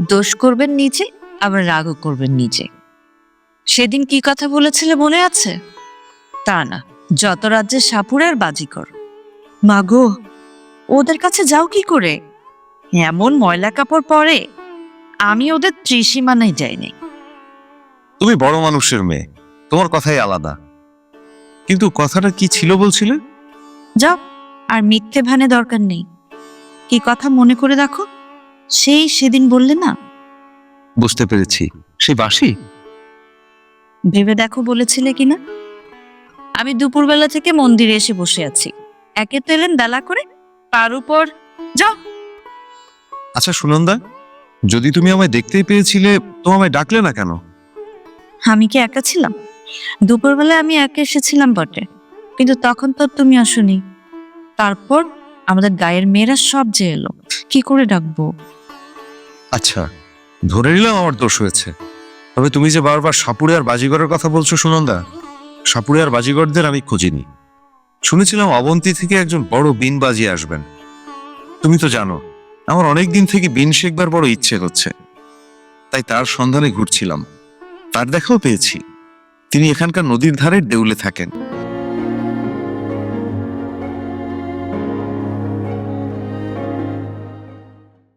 দোষ করবেন নিজে আবার রাগও করবেন নিজে। সেদিন কি কথা বলেছিলে মনে আছে? তা না যত রাজ্যের সাপুরের বাজিকর মাগো ওদের কাছে যাও কি করে? এমন ময়লা কাপড় পরে আমি ওদের ত্রিসীমানায় যাইনি। তুমি বড় মানুষের মেয়ে তোমার কথাই আলাদা। কিন্তু কথাটা কি ছিল বলছিলে? যাও আর মিথ্যে ভানে দরকার নেই। কি কথা মনে করে দেখো সেই সেদিন বললে না? বুঝতে পেরেছি। সেই বাসি ভেবে দেখো বলেছিলে কিনা আমি দুপুরবেলা থেকে মন্দিরে এসে বসে আছি। একে তো এলেন বেলা করে তার উপর যাও। আচ্ছা সুনন্দা যদি তুমি আমায় দেখতেই পেয়েছিলে তো আমায় ডাকলে না কেন? আমি কি একা ছিলাম? দুপুরবেলায় আমি একা এসেছিলাম বটে কিন্তু তখন তো তুমি আসনি। তারপর আমাদের গায়ের মেয়েরা সব যে এলো কি করে ডাকবো? আচ্ছা ধরে নিলাম আমার দোষ হয়েছে। তবে তুমি যে বারবার সাপুরে আর বাজিগরের কথা বলছো, সুনন্দা, সাপুরে আর বাজিগরদের আমি খুঁজিনি। শুনেছিলাম অবন্তী থেকে একজন বড় বিন বাজিয়ে আসবেন। তুমি তো জানো, আমার অনেক দিন থেকে বিন শেখবার বড় ইচ্ছে হচ্ছে। তাই তার সন্ধানে ঘুরছিলাম। তার দেখাও পেয়েছি। তিনি এখানকার নদীর ধারে দেউলে থাকেন।